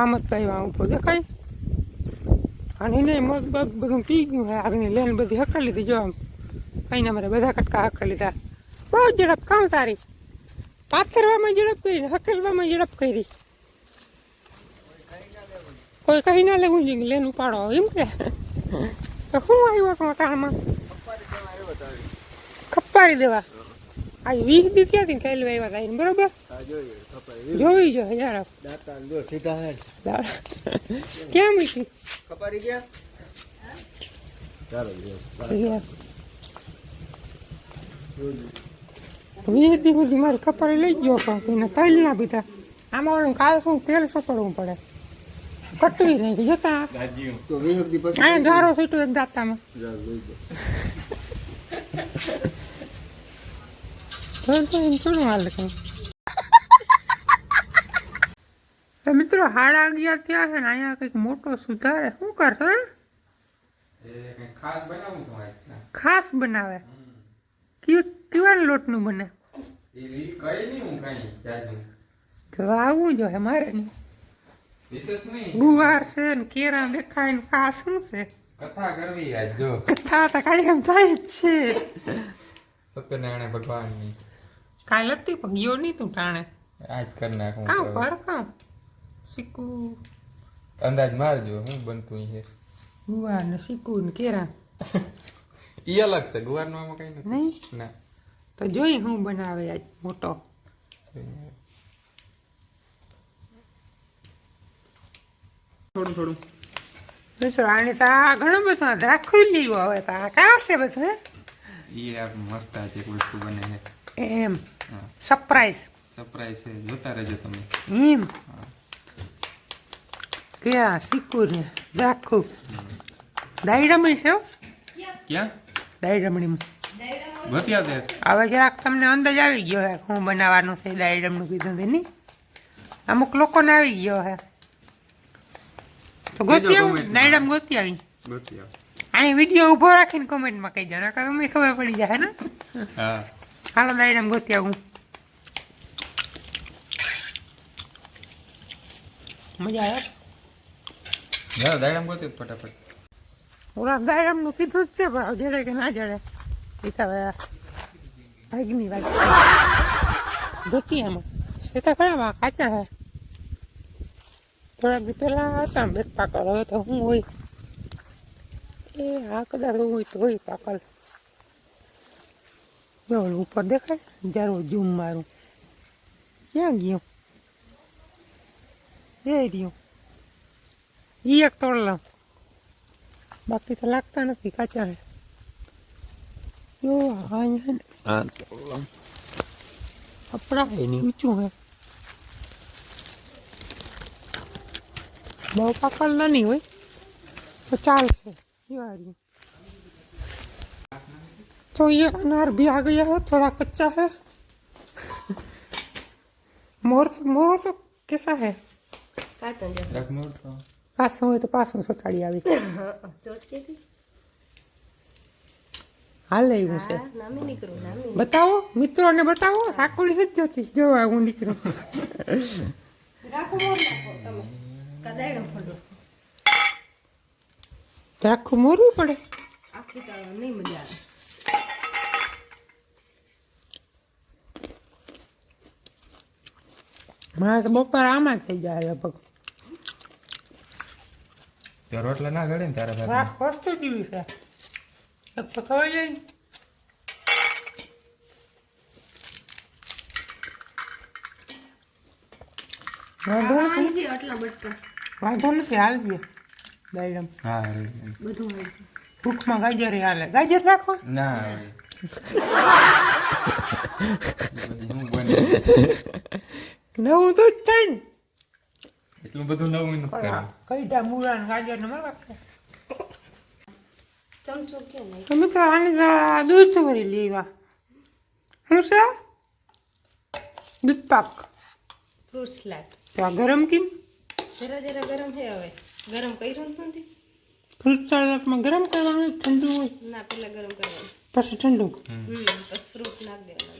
તો હામદભાઈ આવ્યા ઊભો દેખાય. અને એને મગ બગ બધું પી ગયું છે આગળની લેન બધી હકલ લીધી. જો આમ કઈને અમારે બધા કટકા હકલ લીધા. બહુ ઝડપ, કામ તારી. પાથરવામાં ઝડપ કરી ને હકલવામાં ઝડપ કરી. કોઈ કહી ના લેવું જોઈએ લેન ઉપાડો. એમ કે. તો શું આવ્યો તો ટાણમાં ખપ્પાડી દેવા. આ વીસ દી ક્યાંથી ચાલુ આવ્યા હતા એને બરોબર જોઈ જો યાર. કેમ જો સીધા હે ક્યાં મૂકી કપારી ગયા? ચાલો જો યાર. વીસ દી સુધી મારે કપાળી લઈ ગયો પણ એને તેલ ના પીધા આમાં ઓલું કાલ શું તેલ સોપડવું પડે. કટવી નહીં જતા? અહીંયા ગારો સીટું એક દાંતામાં. થોડું હાલ તો મિત્રો હાડા અગિયાર થયા છે ને અહીંયા કંઈક મોટો સુધારે. શું કરશો? ખાસ બનાવું. કેવી લોટનું બને. તો આવવું જોઈએ મારે ગુવાર છે ને કેરા દેખાય ને ખાસ શું છે? કથા કરવી આજ જો. કથા તો થાય જ છે. સત્યનારાયણ ભગવાનની. કાંઈ હતી પણ ગયો નહીં તું ટાણે. આજ કરી નાખું કાં. કર કાં? શીકું અંદાજ મારજો હું બનતું છે. ગુવાર ને શીકું ને કેરા. ઈ અલગ છે ગુવારનું આમાં કઈ નથી. નહીં? ના. તો જોઈ હું બનાવે આજ મોટો. થોડું થોડું. મિત્રો આને તો આ ઘણું બધું રાખું લીધું હવે તો આ કાં છે બધું હે? ઈ આ મસ્ત આજે એક વસ્તુ બને એમ. સરપ્રાઈઝ સરપ્રાઈઝ છે. જોતા રહેજો તમે. એમ ક્યાં? શીકું ને રાખું. દાયડમણી છે હો? ક્યાં? દાયડમણીમાં બતાવ દે હવે જરાક તમને અંદાજ આવી ગયો હે શું બનાવવાનું છે દાયડમનું કીધું તે નહીં અમુક લોકોને આવી ગયો હે. તો ગોતી આવું? દાયડમ ગોતી આવી? ગોતી આવ. અહીં વીડિયો ઊભો રાખીને કોમેન્ટમાં કહી જણા તમને ખબર પડી જાય ને. હા. હાલો દાયડમ ગોતી આવું. મજા આવે? જાઓ દાયરામ ગોતી ફટાફટ. ઓલા દાયડમનું કીધું જ છે ભાવ જડે કે ના જડે? એ તો હવે ભાગની વાત ગોતી આમાં. છે તો ખરા માં કાચા હે. થોડાક દી પહેલા હતા બે પાકળ હવે તો હું હોય? એ આ કદાચ હોય તો હોય પાકલ જો ઓલું ઉપર દેખાય જરૂર જૂમ મારું. ક્યાં ગયું? એ રહ્યું. ઈ એક તોડ લઉં બાકી તો લાગતા નથી કાચા હે. તોડ અહીંયા કપડા એની ઊંચું હે. બહુ પાકલ નહીં હોય તો ચાલશે. રહ્યું. तो ये अनार भी आ गया है थोड़ा कच्चा है मोर मोर तो कैसा है કાટન જેવું. રાખ મોટો પાસું હોય તો પાસું ચોટાડી આવી હા, ચોટકી હતી? હાલે એવું છે હા, નામી નીકળું, નામી. બતાવો મિત્રોને બતાવો સાકુડી નથી જોતી જોવા હું નીકળું રાખો મોર નાખો તમે. કદાયડો ફોડો. ઝાખું મોરવું પડે આખી તો નહીં મજા આવે. મારે તો બપોર આમાં જ થઈ જાય લગભગ તો રોટલા ના ગળે ને તારા ભાગ રાખ વસ્તુ જેવી છે. લગભગ ખવાઈ જાય ને. વાંધો નથી. આનાથી આટલા બટકા. વાંધો નથી હાલ ગયો દાયડમ હા બધું ભૂખમાં ગાજર હાલે. ગાજર રાખો ના. આવે. એ બધી શું બને નવું તો થાય ને. એટલું બધું નવું નથી કઈડા મૂળા ને ગાજર ને મારા? તમે તો આને દૂધ ભરી લેવા શું છે? દૂધ પાક. Fruit salad. તો આ ગરમ કેમ? જરા જરા ગરમ છે હવે. ગરમ કર્યું નથી. ફ્રૂટ સલાડમાં ગરમ કરવાનું હોય ઠંડુ હોય? ના પેલા ગરમ કરવાનું. પછી ઠંડુ. હમ. બસ ફ્રૂટ નાખ દેવાનું.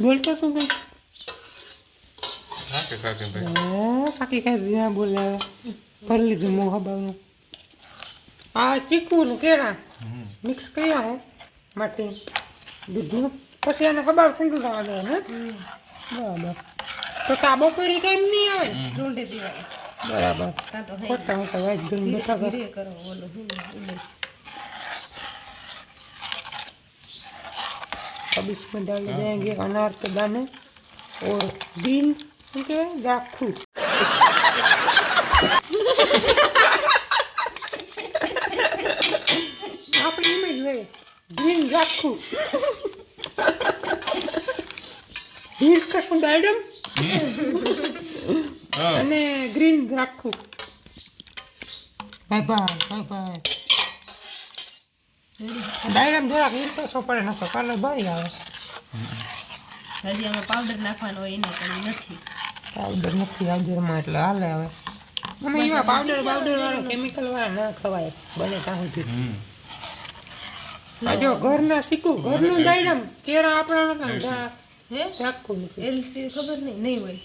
બોલતો શું કઈ? હા કે કાકે ભાઈ હે, બાકી કઈ જ્યાં બોલે હવે ભરી લીધું મોહ હબાવનું આ ચીકુ ને કેળા મિક્સ કર્યા હે માટી દૂધનું પછી એને હબાવ ઠંડુ થવા દે હે બરાબર તો તો આ બપોરી ટાઈમ નહીં આવે ને? ઢૂંઢે દેવાનું બરાબર કાં તો હે ખોટા હું તો વાજ ગઈને ધીરે બેઠા હતા ધીરે કરો ઓલું હે ને ઉડે अब इसमें डाल देंगे अनार के दाने और ग्रीन શું કહેવાય જાખું આપણે એમ જ હોય ગ્રીન રાખું હીર કશું દાડમ અને ગ્રીન રાખું બાય ભાઈ બાય ભાઈ ડાયરામ જરાક હીર કશો પડે નકર કલર ભારી આવે હજી આમાં પાવડર નાખવાનો હોય એને પણ નથી. પાવડર નથી હાજરમાં એટલે હાલે હવે. અમે એવા પાવડર પાવડર વાળા કેમિકલ વાળા ના ખવાય બને ત્યાં સુધી. હમ. ઘરના શીખું ઘરનું દાયડમ કેરા આપણા નતા હે? રાખું નથી એલસી ખબર નહીં નહીં હોય.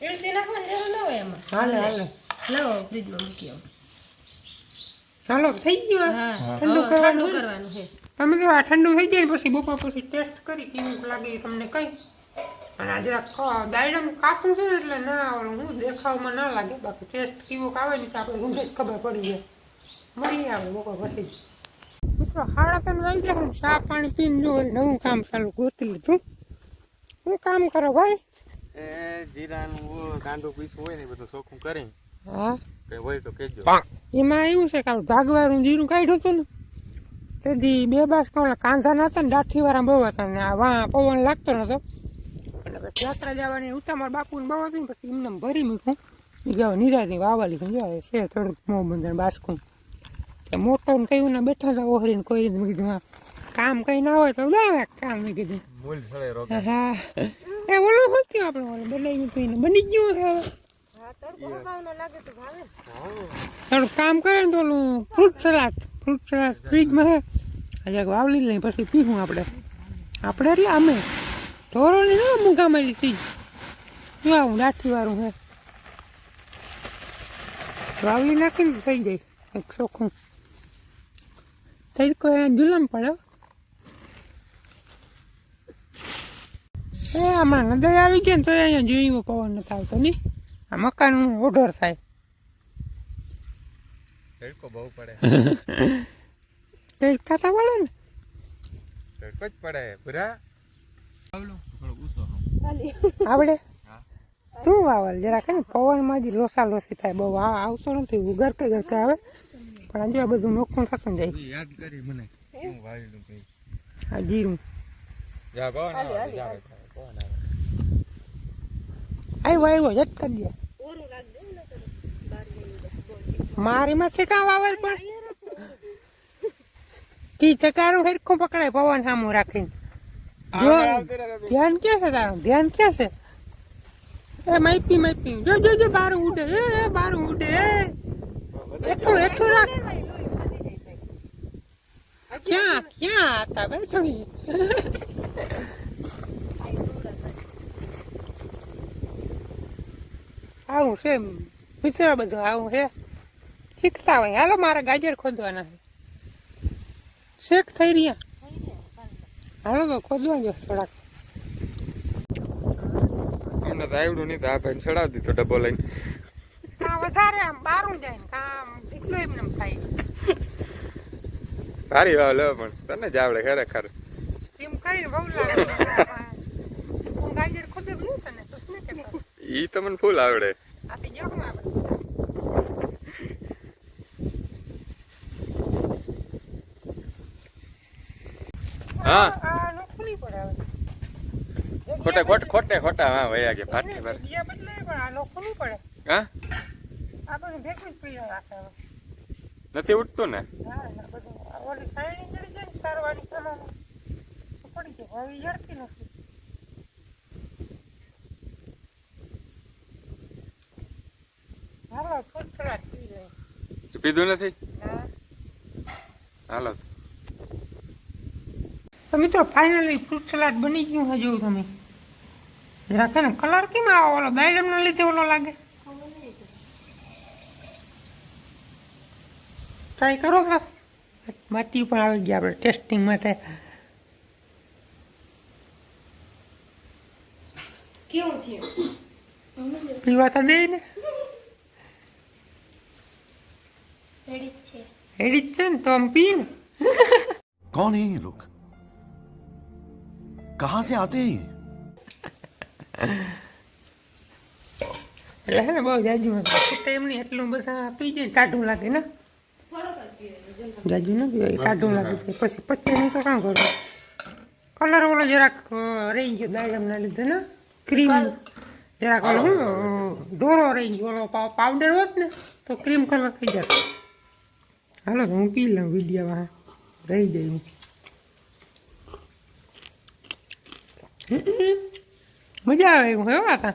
એલસી નાખવાની જરૂર ના હોય એમાં હાલે હાલે. લાવો ફ્રીજમાં મૂકી આવો. ચાલો થઈ ગયો ઠંડુ કરવાનું કરવાનું છે તમે તો આ ઠંડુ થઈ જાય ને પછી બપોર પછી ટેસ્ટ કરી કેવું લાગે તમને કઈ. અને આ જરાક દાયડમ કાસું છે એટલે ના આવે હું દેખાવમાં ના લાગે. બાકી ટેસ્ટ કેવો આવે ને તો આપણે ઊંધે જ ખબર પડી જાય. મળી આવે બપોર પછી. મિત્રો સાડા ત્રણ વાગી ગયા હું ચા પાણી પીને જો નવું કામ ચાલુ ગોતી લીધું. શું કામ કરો ભાઈ? એ જીરાનું કાંદો પીસવું હોય ને બધું ચોખ્ખું કરી હા? કઈ હોય તો કેજો એમાં એવું છે કે ભાગવાનું જીરું કાઢ્યું હતું ને તેથી બે બાસ કોણ કાંધા નતા ને દાઠીવાળા બહુ હતા ને આ વાં પવન લાગતો નતો એટલે પછી યાત્રા જવાની ઉતામળ બાપુને બહુ હતી ને પછી એમને એમ ભરી મૂકું એ ગયા નિરાતી વાવા લીધું જો છે થોડુંક મોં બંધન બાસકું. કે મોટો ને કયું ના બેઠા હતા ઓહરીને કોઈ રીતે કીધું હા કામ કઈ ના હોય તો લાવે કામ મેં કીધું. હા એ ઓલું શું થયું આપણે ઓલું? બનાવી હતું બની ગયું છે હવે. થોડુંક કામ કરે ને તો ઓલું ફ્રૂટ સલાડ. ફ્રૂટ સલાડ ફ્રીજમાં હે. આજે વાવલી લઈ પછી પીવું આપણે આપણે એટલે અમે. ધોરણની ના મૂંગામેલી સી શું આવું લાઠીવાળું હે. વાવલી નાખીને થઈ જાય એક ચોખ્ખું. તડકો એ જુલમ પડે એ હમણાં નદય આવી ગયા ને તો અહીંયા જોયું પવન નથી આવતો નહીં આ મકાનનું ઓઢર થાય. તડકો બહુ પડે. તડકા તો પડે ને? તડકો જ પડે. ઊંચો આવડે? તું વાવલ જરા કે પવનમાં જ લોસા લોસી થાય. બહુ આ આવતો નથી ગરકે ગરકે આવે. પણ આજે આ બધું નોખું થતું જાય. યાદ કરી મને. હું? વાવેલું કઈ? હા જીરું. જા આવે આવ્યો આવ્યો જટ કરી દે. મારી માં કાં વાવલ પણ? કી ટકારું હેરખું પકડાય પવન સામું રાખીને. ધ્યાન ક્યાં છે તારું? ધ્યાન ક્યાં છે? એ માઈપી માઈપી. જો જો જો બારું ઉડે. એ એ બારું ઉડે. એ. હેઠું હેઠું રાખ. ક્યાં ક્યાં હતા? ભાઈ તમે આવું છે મિત્રો બધું આવું છે? શીખતા હોય. હાલો મારે ગાજર ખોદવાના છે. શેક થઈ રહ્યા. હાલો તો ખોદવા જો થોડાક. એમને તો આવડું નહીં તો આ ભાઈ ચડાવી દીધો ડબ્બો લઈને. વધારે આમ બારું જાય ને કામ એટલું એમને એમ થાય. સારી વાવ લે પણ તને જ આવડે ખરેખર. એમ કરીને બહુ લાગે. ગાજર ખોદે નહીં તને તો શું ઈ તમને ફૂલ આવડે આપી જાઓ ને આપણે હા. ખોટે ખોટ ખોટે ખોટા હા વયા કે નોખું પડે. હા? આ બધું ભેગું જ રાખે હવે. નથી ઉઠતું ને? ફૂટ પીધું નથી? હા. હાલો. મિત્રો ફાઇનલી ફ્રૂટ સલાડ બની ગયું છે જોયું તમે? રાખે ને કલર કેમ આવો? ઓલો દાયડમના લીધે ઓલો લાગે? ટ્રાય કરો ખાસ. માટી પણ આવી ગયા આપણે ટેસ્ટિંગ માટે. કેવું થયું? પીવા તો દે ને. રેડી છે. ને તો આમ પી ને. કોણ હે લોક कहां से आते हैं ये એટલે હે ને બહુ જાજુ છૂટે એમ નહીં એટલું બધા પી જાય ને ટાઢું લાગે ને થોડોક જ પીવાનું જાજુ ન પીવાય ટાઢું લાગે છે પછી પચે નહીં તો કામ કરવું કલર ઓલો જરાક અ, રહી ગયો દાડમના લીધે ને ક્રીમ જરાક ઓલો શું અ, ધોળો રહી ગયો ઓલો પાવ- પાવડર હોત ને તો ક્રીમ કલર થઈ જાય હાલો તો હું પી લઉં વિડીયોમાં રહી જાય હું મજા આવે એવું હે હતા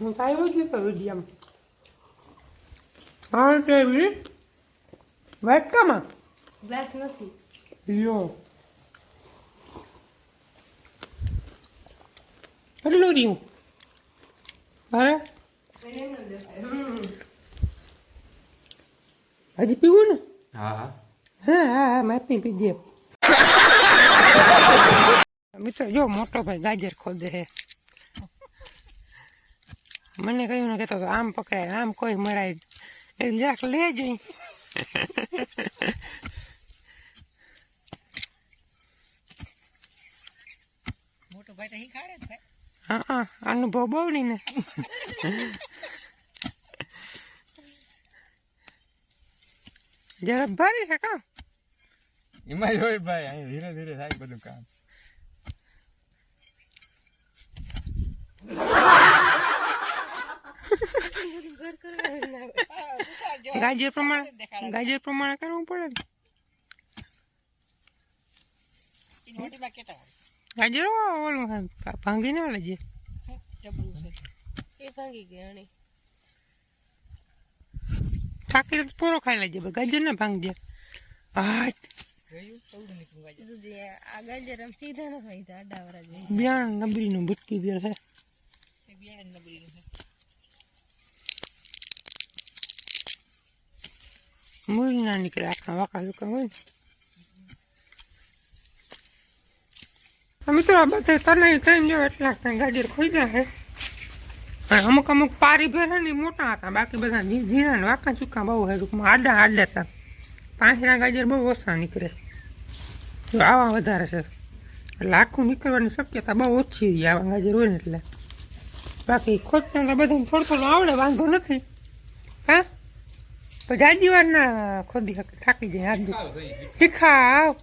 હું તો આવ્યો જ નતો વિડીયોમાં હા કેવી વાટકામાં? ગ્લાસ નથી. યો કેટલું રહ્યું? અરે. હજી પીવું ને? હા. હા હા હા હા માપી પી દે. મિત્રો જો મોટો ભાઈ ગાજર ખોદે છે મને કહ્યું ને કહેતો હતો આમ પકડાય આમ કોઈ મરાય એટલે જરાક લે જઈ હા હા અનુભવ બહુ નહીં ને જરાક ભારી છે કામ એમાં હોય ભાઈ અહીં ધીરે ધીરે થાય બધું કામ. ગાજર પ્રમાણે ગાજર પ્રમાણે કરવું પડે ગાજર ઓલું ભાંગી ના લેજે. એ ભાંગી ગઈ થાકી તો પૂરો ખાઈ લેજે ગાજર ના ભાંગજે. હા દૂધી આ ગાજર આમ સીધા નથી હોય. આડા વરા જોઈએ બિયાણ નબળી નું ભૂટકી બિયાણ છે. મૂળ ના નીકળે આખા વાંકા લુકા હોય ને. મિત્રો આ બધે તને થઈને જો એટલા કાંઈ ગાજર ખોઈ છે. અને અમુક અમુક પારી ભેર છે ને ઈ મોટા હતા બાકી બધા ઝી- ઝીણા ને વાંકા ચૂકા બહુ છે ટૂંકમાં આડા આડા હતા. પાંચના ગાજર બહુ ઓછા નીકળે. જો આવા વધારે છે. એટલે આખું નીકળવાની શક્યતા બહુ ઓછી રહી આવા ગાજર હોય ને એટલે. બાકી ખોદતા તો બધાને થોડું થોડું આવડે વાંધો નથી. હા? પણ જાજી વાર ના ખોદી શકે થાકી જાય હાથ તીખા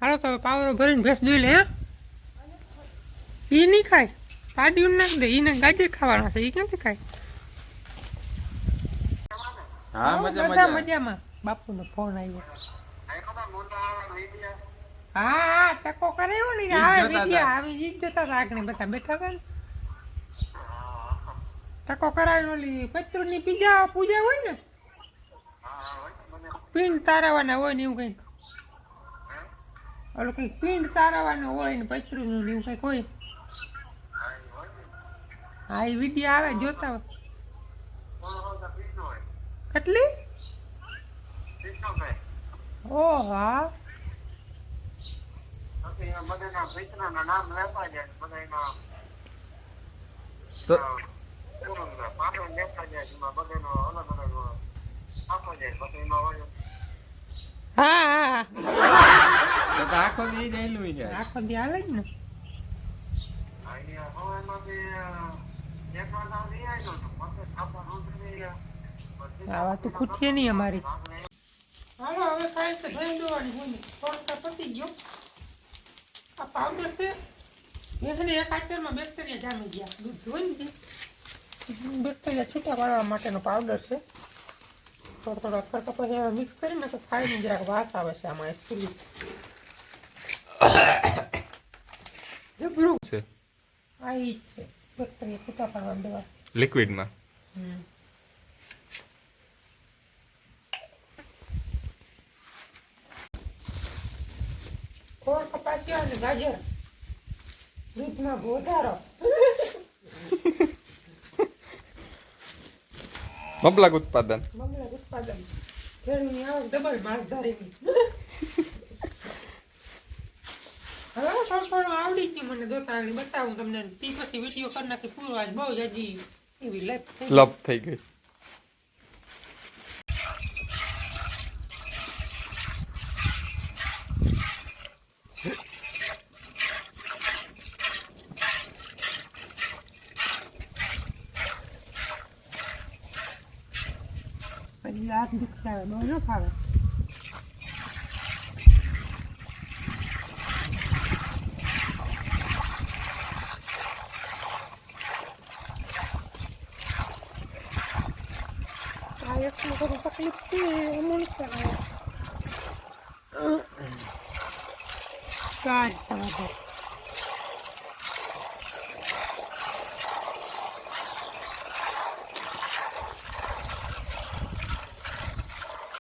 હાલો તો પાવરો ભરીને ભેંસ જોઈ લે હા? એ નહીં ખાય. પાડી નાખ દે એને ગાજર ખાવાના છે એ ક્યાંથી ખાય? હા બધા મજા. મજામાં. બાપુનો ફોન આવ્યો. હા હા ટકો કર્યો ને ઈ જ આવે જોતા વિડિયા હતા. આવી આગળ બધા બેઠા હતા ને. ટકો કરાવીને ઓલી પત્રુની પીજા પૂજા હોય ને? પિંડ તારવાના હોય ને એવું કંઈક. ઓલું કંઈક પિંડ તારવાનું હોય ને પત્રુનું ને એવું કંઈક હોય. હા એ વિદ્યા આવે જોતા હોય. કેટલી? ઓહ. હા તો હા હા તો આખો દી જાય આખો દી હાલે જ ને. આવા તો ખૂટીએ નહીં અમારી. હાલો હવે ખાય છે ભાઈ દોવાની ભૂલી થોડુંક પતી ગયો. આ પાવડર છે. એને એક આચરમાં બેક્ટેરિયા જામી ગયા. દૂધ હોય ને બેક્ટેરિયા છૂટા પાડવા માટેનો પાવડર છે. થોડો થોડો ખરખો પછી હવે મિક્સ કરીને તો ખાઈને જરાક વાસ આવે છે આમાં એકચુલી જબરું. છે. આ ઈ જ છે. બેક્ટેરિયા છૂટા પાડવા દેવા. લિક્વિડમાં હમ. મરચાં અને ગાજર. દૂધમાં વધારો. મબલક ઉત્પાદન. મમલક ઉત્પાદન. ખેડૂતની આવક ડબલ માલધારીની હવે થોડું થોડું આવડી ગયું મને જોતા બતાવું તમને. તી પછી વીડિયો કરી નાખી. પૂરો આજ બહુ જ હજી એવી થઈ લપ થઈ ગઈ. હાથ દુખતા આવે બહુ ન ફાવે. તકલીફ એમાં નથી કરાવે ચાર સવા